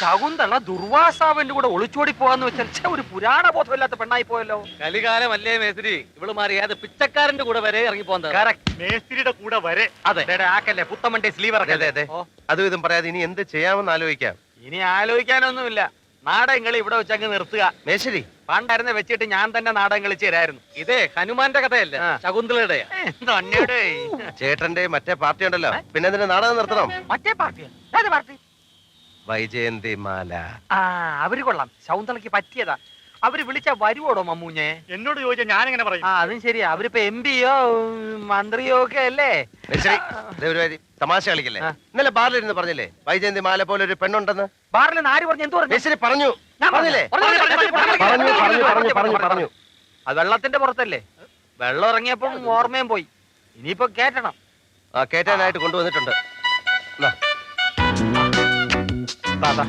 ശകുന്തള ദുർവാസാവിന്റെ കൂടെ ഒളിച്ചോടി പോവാന്ന് വെച്ചാൽ ഒരു പുരാണ ബോധമില്ലാത്ത പെണ്ണായി പോയല്ലോ. കലികാലമല്ലേ മേസ്ത്രി? ഇവൾ മാറി ഏത് പിച്ചക്കാരന്റെ കൂടെ വരെ ഇറങ്ങി പോകുന്നത് മേസ്ത്രിയുടെ കൂടെ വരെ. അതെ. ആക്കല്ലേ പുത്തമണ്ടി സ്ലീവർ അതെ അതെ. അതും ഇതും പറയാതെ ഇനി എന്ത് ചെയ്യാമെന്ന് ആലോചിക്കാം. ഇനി ആലോചിക്കാനൊന്നുമില്ല. നാടകങ്ങൾ ഇവിടെ വെച്ചങ്ങ് നിർത്തുക. മേശ്വരി പണ്ടായിരുന്നെ വെച്ചിട്ട് ഞാൻ തന്നെ നാടകം കളിച്ചു തരായിരുന്നു. ഇതേ ഹനുമാന്റെ കഥയല്ല. ശകുന്തളയുടെ. ചേട്ടന്റെ മറ്റേ പാർട്ടി ഉണ്ടല്ലോ പിന്നെ നാടകം നിർത്തണം? മറ്റേ പാർട്ടിയാ? പാർട്ടി? വൈജയന്തി മാല ആ അവർ കൊള്ളാം ശൗന്തളയ്ക്ക് പറ്റിയതാ അവർ വിളിച്ച വരുവോടോ മമ്മൂഞ്ഞെ എന്നോട് ചോദിച്ചാൽ ഞാൻ എങ്ങനെ പറയും ആ അതും ശരിയാ അവരിപ്പോ എം പിയോ മന്ത്രിയോ ഒക്കെ അല്ലേ ശരി തമാശ കളിക്കല്ലേ ആ. ഇന്നലെ ബാറിലിരുന്ന് പറഞ്ഞില്ലേ വൈജയന്തി മാല പോലെ ഒരു പെണ്ണുണ്ടെന്ന് ബാറിൽ നിന്ന് ആര് പറഞ്ഞു എന്ത് പറഞ്ഞു ശരി പറഞ്ഞു ഞാൻ പറഞ്ഞില്ലേ പറഞ്ഞു, പറഞ്ഞു, പറഞ്ഞു, പറഞ്ഞു, പറഞ്ഞു പറഞ്ഞു പറഞ്ഞു, പറഞ്ഞു പറഞ്ഞു പറഞ്ഞു അത് വെള്ളത്തിന്റെ പുറത്തല്ലേ വെള്ളം ഇറങ്ങിയപ്പോൾ ഓർമ്മയും പോയി ഇനിയിപ്പോ കേറ്റണം ആ കേറ്റാനായിട്ട് കൊണ്ടുവന്നിട്ടുണ്ട് എന്നാ. ദാ, ദാ.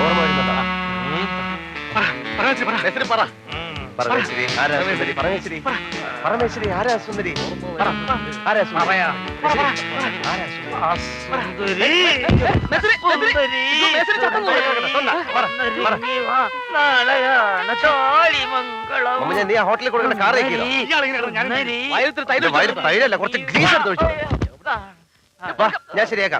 ഓർമ്മ വരുന്നുണ്ടോ പറയാ പറ മേശ്ശേരി പറ പരമേശ്വരി ആരാ സുന്ദരി? പരമേശ്വരി പരമേശ്വരി ആരാ സുന്ദരി? പറ. ആരാ സുന്ദരി? പറയാ. മേശ്ശേരി, ആരാ സുന്ദരി? ആ സുന്ദരി. സുന്ദരി. സുന്ദരി. വാ. നാളെയാണ് ചോളിമംഗളം. മമ്മ, ഞാൻ നീ ആ ഹോട്ടലിൽ കൊടുക്കുന്ന കാർ. വയലത്തിൽ ഇത് കുറച്ച് ഗ്രീസ് എടുത്ത് വെച്ചു വാ ഞാൻ ശരിയാക്കാം.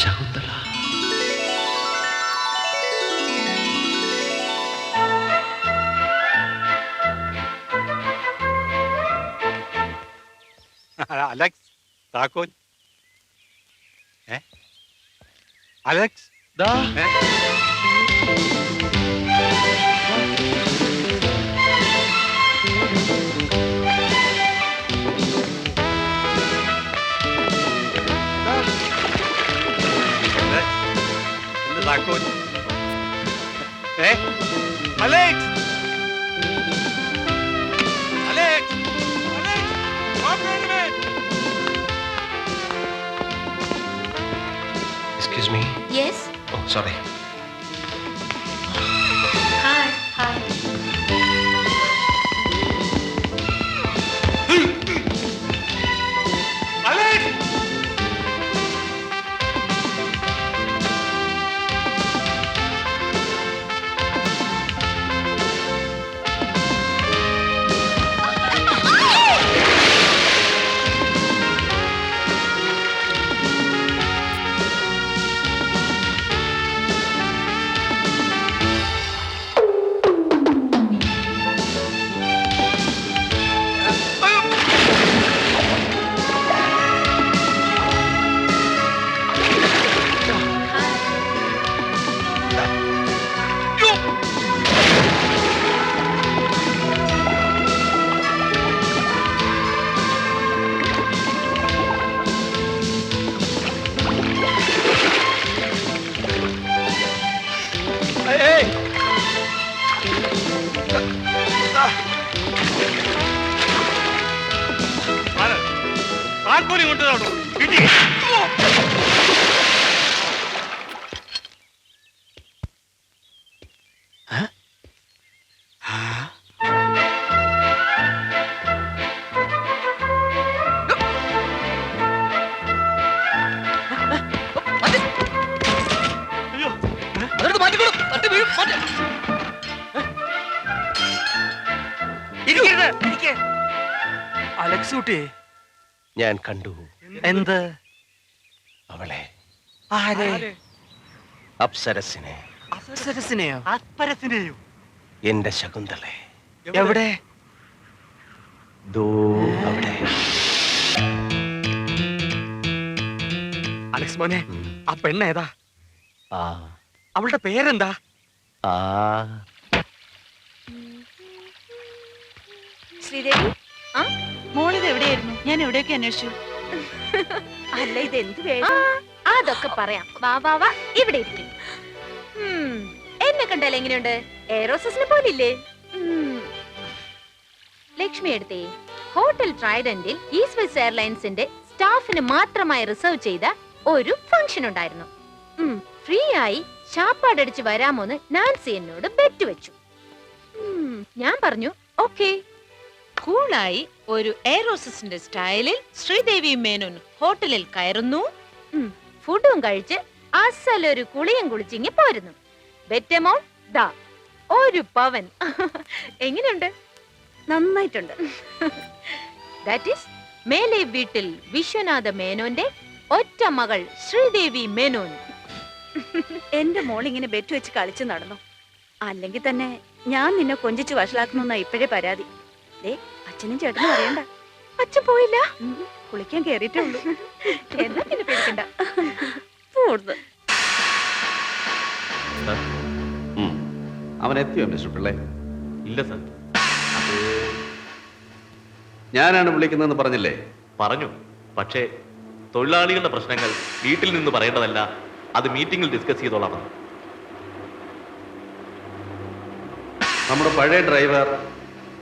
ശകുന്തള. അലക്സ് താക്കോൽ. അലക്സ്? ഏ? ഇരിക്കരുത്, കൊണ്ടുവരാണോ അലക്സ് കുട്ടി ഞാൻ കണ്ടു. എന്ത്? അവളെ. ആരെ? അപ്സരസിനെ. അപ്സരസിനെയോ? അസ്പരസിനെയോ എന്റെ ശകുന്തളെ. എവിടെ? ദോ അവിടെ. അലക്സ് മോനെ ആ പെണ്ണ് ഏതാ? ആ. അവളുടെ പേരെന്താ? ആ. ശ്രീദേവി? ആ? മോളിത് എവിടെയായിരുന്നു? ഞാൻ എവിടെയൊക്കെ അന്വേഷിച്ചു? അല്ല ഇത് എന്ത് അതൊക്കെ പറയാം. വാ വാ വാ ഇവിടെ ഇരിക്കും. എന്നെ കണ്ടാൽ എങ്ങനെയുണ്ട്? എയറോസസിനെ പോലില്ലേ. ലക്ഷ്മി എടുത്തേ ഹോട്ടൽ ട്രൈഡന്റിൽ ഈസ്റ്റ് വെസ്റ്റ് എയർലൈൻസിന്റെ സ്റ്റാഫിന് മാത്രമായി റിസർവ് ചെയ്ത ഒരു ഫംഗ്ഷൻ ഉണ്ടായിരുന്നു. ഫ്രീ ആയി ചാപ്പാടടിച്ച് വരാമോന്ന് നാൻസി എന്നോട് ബെറ്റ് വെച്ചു. ഞാൻ പറഞ്ഞു ഓക്കേ. കൂളായി ഒരു എയറോസിന്റെ സ്റ്റൈലിൽ ശ്രീദേവി മേനോൻ ഹോട്ടലിൽ കയറുന്നു. ഫുഡും കഴിച്ച് അസലൊരു കുളിയും കുളിച്ചിങ്ങി പോരുന്നു. ബെറ്റമോ ദാ ഒരു പവൻ. എങ്ങനെയുണ്ട്? നന്നായിട്ടുണ്ട്. ദാറ്റ് ഈസ് മേലെ വീട്ടിൽ വിശ്വനാഥ മേനോന്റെ ഒറ്റ മകൾ ശ്രീദേവി മേനോൻ. എന്റെ മോൾ ഇങ്ങനെ ബെറ്റ് വെച്ച് കളിച്ചു നടന്നു. അല്ലെങ്കിൽ തന്നെ ഞാൻ നിന്നെ കൊഞ്ചിച്ച് വഷളാക്കണമെന്നാ ഇപ്പോഴേ പരാതി. ദേ അച്ഛനും ചേട്ടനും അറിയണ്ട. അച്ഛൻ പോയില്ല? കുളിക്കാൻ കേറിയിട്ടേ ഉള്ളൂ എന്നാ പിന്നെ പേടിക്കണ്ട. പോടുന്നു. അവൻ എത്തിയോ മിസ്റ്റർ പിള്ളേ ഇല്ല സർ. ഞാനാണ് വിളിക്കുന്നതെന്ന് പറഞ്ഞില്ലേ? പറഞ്ഞു. പക്ഷേ തൊഴിലാളികളുടെ പ്രശ്നങ്ങൾ വീട്ടിൽ നിന്ന് പറയേണ്ടതല്ല. അത് മീറ്റിംഗിൽ ഡിസ്കസ് ചെയ്തോളാം. നമ്മുടെ പഴയ ഡ്രൈവർ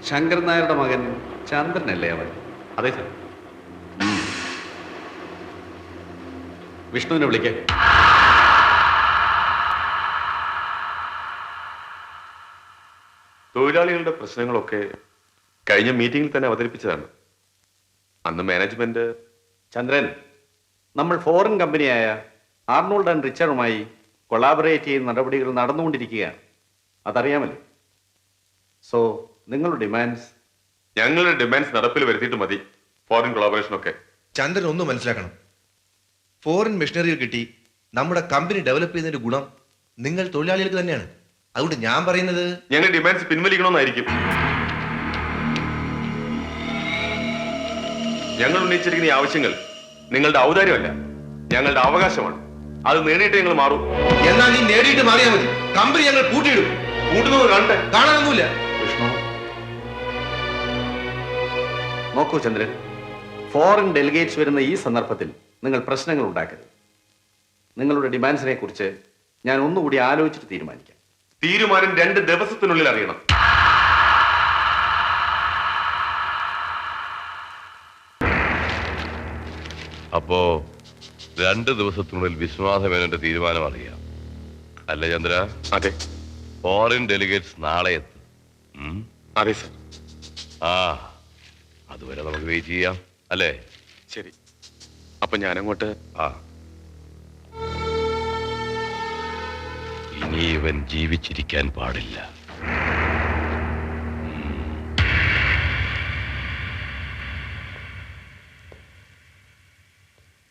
ശങ്കരൻ നായരുടെ മകൻ ചന്ദ്രനല്ലേ അവൻ? അതെ സാർ. വിഷ്ണുവിനെ വിളിക്കേ. തൊഴിലാളികളുടെ പ്രശ്നങ്ങളൊക്കെ കഴിഞ്ഞ മീറ്റിംഗിൽ തന്നെ അവതരിപ്പിച്ചതാണ്. അന്ന് മാനേജ്മെന്റ് ചന്ദ്രൻ നമ്മൾ ഫോറിൻ കമ്പനിയായ ആർണോൾഡ് ആൻഡ് റിച്ചറുമായി കൊളാബറേറ്റ് ചെയ്യുന്ന നടപടികൾ നടന്നുകൊണ്ടിരിക്കുകയാണ്. അതറിയാമല്ലോ? സോ നിങ്ങളുടെ ഡിമാൻഡ്സ് ഞങ്ങളുടെ ഡിമാൻഡ്സ് നടപ്പിൽ വരുത്തിയിട്ട് മതി. ഫോറിൻ കൊളാബറേഷൻ ഒക്കെ. ചന്ദ്രൻ ഒന്ന് മനസ്സിലാക്കണം. ഫോറിൻ മെഷീനറികൾ കിട്ടി. നമ്മുടെ കമ്പനി ഡെവലപ്പ് ചെയ്യുന്നതിന്റെ ഗുണം നിങ്ങൾ തൊഴിലാളികൾക്ക് തന്നെയാണ്. അതുകൊണ്ട് ഞാൻ പറയുന്നത് ഞങ്ങൾ ഡിമാൻഡ്സ് പിൻവലിക്കണമെന്നായിരിക്കും. ഞങ്ങൾ ഉന്നയിച്ചിരിക്കുന്ന ഈ ആവശ്യങ്ങൾ നിങ്ങളുടെ ഔദാര്യമല്ല ഞങ്ങളുടെ അവകാശമാണ്. അത് നേടിയിട്ട് ഞങ്ങൾ മാറും. എന്നാൽ നീ നേടിയിട്ട് മാറിയാൽ മതി. കമ്പനി ഞങ്ങൾ കൂട്ടിയിടും കൂട്ടുന്നത് കാണട്ടെ കാണാനൊന്നുമില്ല. നോക്കൂ ചന്ദ്രൻ. ഫോറിൻ ഡെലിഗേറ്റ്സ് വരുന്ന ഈ സന്ദർഭത്തിൽ നിങ്ങൾ പ്രശ്നങ്ങൾ ഉണ്ടാക്കരുത്. നിങ്ങളുടെ ഡിമാൻഡ്സിനെ കുറിച്ച് ഞാൻ ഒന്നുകൂടി ആലോചിച്ചിട്ട് തീരുമാനിക്കാം. തീരുമാനം രണ്ട് ദിവസത്തിനുള്ളിൽ അറിയണം. അപ്പോ രണ്ട് ദിവസത്തിനുള്ളിൽ വിശ്വനാഥ മേനോന്റെ തീരുമാനം അറിയാം. അല്ല ചന്ദ്ര? അതെ. ഫോറിൻ ഡെലിഗേറ്റ്സ് നാളെ എത്തും. ഉം? അതെ സർ. ആ അതുവരെ നമുക്ക് വെയിറ്റ് ചെയ്യാം അല്ലേ ശരി അപ്പൊ ഞാനങ്ങോട്ട് ആ ഇനി ഇവൻ ജീവിച്ചിരിക്കാൻ പാടില്ല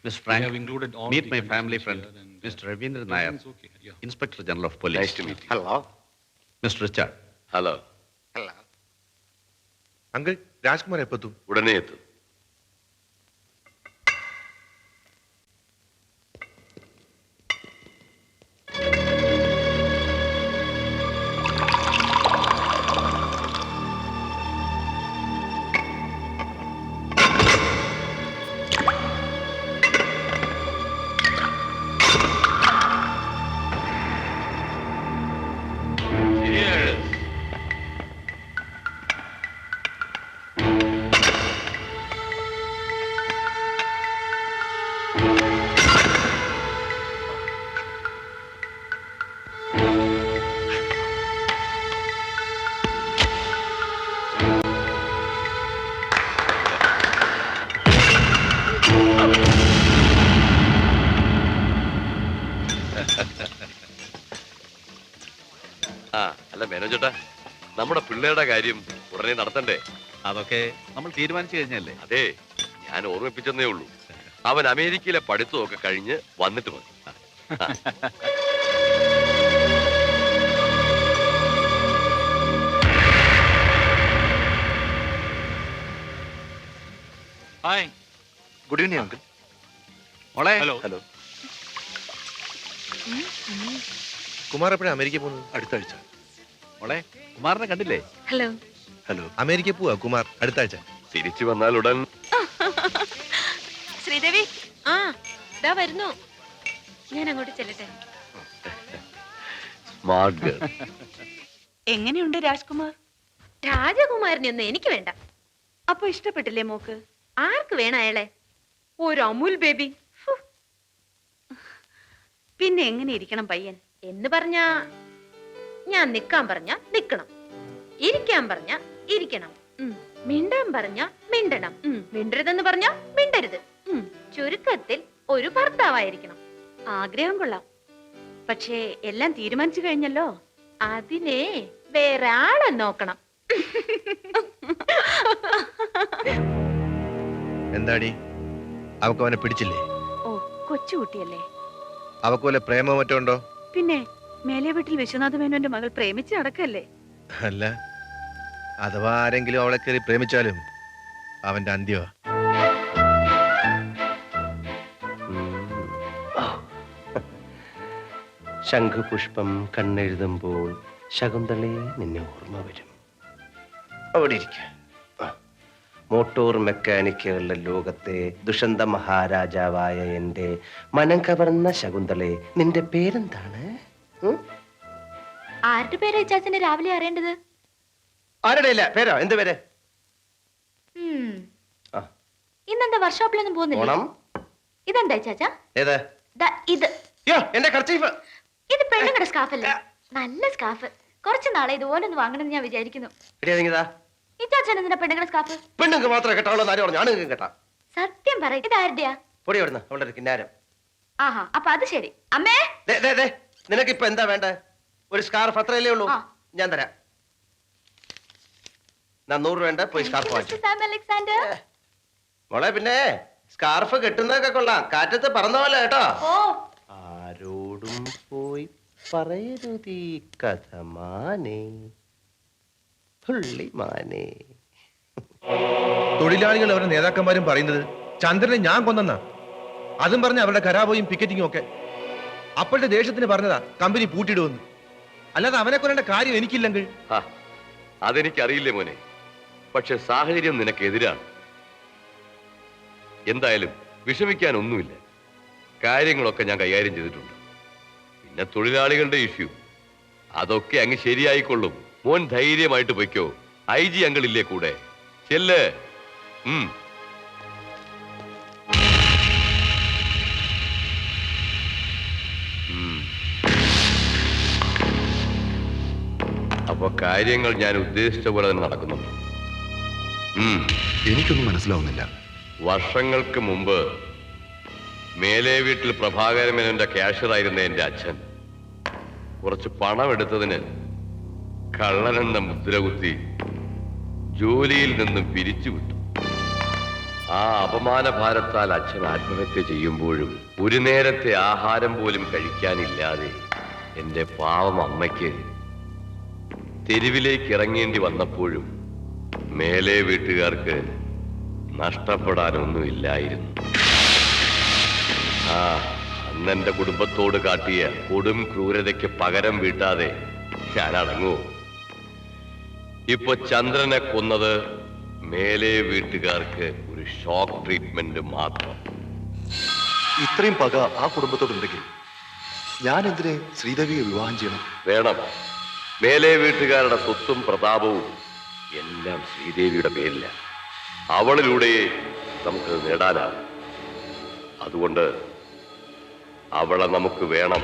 Miss Frank, meet my family friend, Mr. Ravindra Nair, Inspector General of Police. Nice to meet you. Hello. Mr. Richard. Hello uncle Rajkumar എപ്പത്തും ഉടനെ എത്തും ആ അല്ല മേനോ നമ്മുടെ പിള്ളേരുടെ കാര്യം ഉടനെ നടത്തണ്ടേ? അതൊക്കെ നമ്മൾ തീരുമാനിച്ചു കഴിഞ്ഞല്ലേ? അതെ ഞാൻ ഓർമ്മിപ്പിച്ചെന്നേ ഉള്ളൂ. അവൻ അമേരിക്കയിലെ പഠിത്തമൊക്കെ കഴിഞ്ഞ് വന്നിട്ട് മതി. ഹായ്. Good evening uncle. മോളെ. ഹലോ. ഹലോ. കുമാർ എപ്പോഴാണ് അമേരിക്ക പോകുന്നത്? അടുത്ത ആഴ്ച. മോളെ കുമാറിനെ കണ്ടില്ലേ? ഹലോ. ഹലോ. അമേരിക്ക പോവാ കുമാർ. അടുത്ത ആഴ്ച. തിരിച്ചു വന്നാൽ ഉടൻ. ശ്രീദേവി ആ ഇതാ വരുന്നു. ഞാൻ അങ്ങോട്ട് ചെല്ലട്ടെ. സ്മാർട്ട് ഗേൾ എങ്ങനെയുണ്ട് രാജ്കുമാർ? രാജകുമാരനെയൊന്നും എനിക്ക് വേണ്ട. അപ്പൊ ഇഷ്ടപ്പെട്ടില്ലേ മോക്ക്? ആർക്ക് വേണം അയാളെ? ഒരു അമുൽ ബേബി. പിന്നെ എങ്ങനെ ഇരിക്കണം പയ്യൻ? എന്ന് പറഞ്ഞാ? ഞാൻ നിക്കാൻ പറഞ്ഞ നിക്കണം. ഇരിക്കാൻ പറഞ്ഞ ഇരിക്കണം. മിണ്ടാൻ പറഞ്ഞ മിണ്ടണം. മിണ്ടരുതെന്ന് പറഞ്ഞ മിണ്ടരുത്. ചുരുക്കത്തിൽ ഒരു ഭർത്താവായിരിക്കണം. ആഗ്രഹം കൊള്ളാം. പക്ഷേ എല്ലാം തീരുമാനിച്ചു കഴിഞ്ഞല്ലോ? അതിനെ വേറെ ആളെ നോക്കണം. എന്താടി? അവക്ക് അവനെ പിടിച്ചില്ലേ? ഓ കൊച്ചുകുട്ടിയല്ലേ? അവക്ക് വല്ല പ്രേമോ മറ്റോ ഉണ്ടോ? പിന്നെ മേലെ വീട്ടിൽ വിശ്വനാഥ മേനോന്റെ മകൾ പ്രേമിച്ച് നടക്കല്ലേ? അല്ല. അഥവാ ആരെങ്കിലും അവളെ കയറി പ്രേമിച്ചാലും അവന്റെ അന്ത്യ ശംഖുപുഷ്പം കണ്ണെഴുതുമ്പോൾ ശകുന്തളെ നിന്നെ ഓർമ്മ വരും. അവിടെ ഇരിക്ക. മോട്ടോർ മെക്കാനിക്കുകളുടെ ലോകത്തെ ദുഷന്ത മഹാരാജാവായ എന്റെ മനം കവർന്ന ശകുന്തളെ നിന്റെ പേരെന്താണ്? ആരുടെ പേരാ ചാച്ചന് രാവിലെ അറിയേണ്ടത്? ആരുടെ ഇല്ല പേരോ? എന്ത് പേര്. ഇന്നെന്താ വർക്ക്ഷോപ്പിലൊന്നും പോകുന്നില്ല? ഇതെന്താ ചാച്ച ഏത്? ഇത്. എന്റെ കർച്ചീഫ്. ഇത് പെണ്ണുങ്ങളുടെ സ്കാഫല്ലേ? നല്ല സ്കാഫ്. കുറച്ച് നാളെ ഇതുപോലെ ഒന്ന് വാങ്ങണമെന്ന് ഞാൻ വിചാരിക്കുന്നു. ഇടിയതാ ഈ ചാച്ചൻ എന്തിനാ പെണ്ണുങ്ങളുടെ സ്കാർഫ് പെണ്ണുങ്ങൾക്ക് മാത്രമേ കെട്ടാവുള്ളൂ ആരും പറഞ്ഞു ആണുങ്ങൾക്ക് കേട്ടാ. സത്യം പറ ഇത് ആരുടെയാ പൊടി അവിടുന്ന് അവളുടെ ഒരു കിന്നാരം. ആഹാ അപ്പൊ അത് ശരി. അമ്മേ? ദേ, ദേ, ദേ, നിനക്കിപ്പോ എന്താ വേണ്ടേ? ഒരു സ്കാർഫ് അത്രയല്ലേ ഉള്ളൂ? ആ. ഞാൻ തരാം. ഞാൻ നൂറ് വേണ്ട പോയി സ്കാർഫ് വാങ്ങിച്ചു. Sam Alexander. മോളെ പിന്നെ സ്കാർഫ് കെട്ടുന്നതൊക്കെ കൊള്ളാം. കാറ്റത്ത് പറന്ന പോലെ കേട്ടോ? ഓ. ആരോടും പോയി പറയരുതീ കഥ മാനേ പുള്ളിമാനേ തൊഴിലാളികൾ അവരുടെ നേതാക്കന്മാരും പറയുന്നത് ചന്ദ്രനെ ഞാൻ കൊന്നെന്നാ. അതും പറഞ്ഞ അവരുടെ കരാബോയും പിക്കറ്റിങ്ങും ഒക്കെ. അപ്പോഴത്തെ ദേഷ്യത്തിന് പറഞ്ഞതാ കമ്പനി പൂട്ടിയിടുമെന്ന് അല്ലാതെ അവനെ കൊല്ലേണ്ട കാര്യം എനിക്കില്ലെങ്കിൽ. ആ, അതെനിക്കറിയില്ലേ മോനെ. പക്ഷെ സാഹചര്യം നിനക്കെതിരാണ്. എന്തായാലും വിഷമിക്കാൻ ഒന്നുമില്ല കാര്യങ്ങളൊക്കെ ഞാൻ കൈകാര്യം ചെയ്തിട്ടുണ്ട്. പിന്നെ തൊഴിലാളികളുടെ ഇഷ്യൂ. അതൊക്കെ അങ്ങ് ശരിയായിക്കൊള്ളും. മോൻ ധൈര്യമായിട്ട് പൊയ്ക്കോ. ഐ ജി അങ്കിളില്ലേ കൂടെ. ചെല്ല്. ഉം. അപ്പൊ കാര്യങ്ങൾ ഞാൻ ഉദ്ദേശിച്ച പോലെ തന്നെ നടക്കുന്നുണ്ട്. എനിക്കൊന്നും മനസ്സിലാവുന്നില്ല. വർഷങ്ങൾക്ക് മുമ്പ് മേലെ വീട്ടിൽ പ്രഭാകരമേനന്റെ ക്യാഷ്യറായിരുന്ന എന്റെ അച്ഛൻ. കുറച്ച് പണം എടുത്തതിന് കള്ളനെന്ന മുദ്ര കുത്തി ജോലിയിൽ നിന്നും പിരിച്ചുവിട്ടു. ആ അപമാന ഭാരത്താൽ അച്ഛൻ ആത്മഹത്യ ചെയ്യുമ്പോഴും ഒരു നേരത്തെ ആഹാരം പോലും കഴിക്കാനില്ലാതെ എന്റെ പാവം അമ്മയ്ക്ക് തെരുവിലേക്ക് ഇറങ്ങേണ്ടി വന്നപ്പോഴും മേലെ വീട്ടുകാർക്ക് നഷ്ടപ്പെടാനൊന്നുമില്ലായിരുന്നു. ആ അന്നെന്റെ കുടുംബത്തോട് കാട്ടിയ കൊടും ക്രൂരതയ്ക്ക് പകരം വീട്ടാതെ ഞാൻ അടങ്ങുമോ ഇപ്പൊ ചന്ദ്രനെ കൊന്നത് മേലെ വീട്ടുകാർക്ക് ഒരു ഷോക്ക് ട്രീറ്റ്മെന്റ് മാത്രം. ഇത്രയും പക ആ കുടുംബത്തോടുണ്ടെങ്കിൽ ഞാൻ എന്തിനെ ശ്രീദേവിയെ വിവാഹം ചെയ്യണം? വേണം. മേലെ വീട്ടുകാരുടെ സ്വത്തും പ്രതാപവും എല്ലാം ശ്രീദേവിയുടെ പേരില്ല അവളിലൂടെ നമുക്ക് നേടാനാവും അതുകൊണ്ട് അവളെ നമുക്ക് വേണം.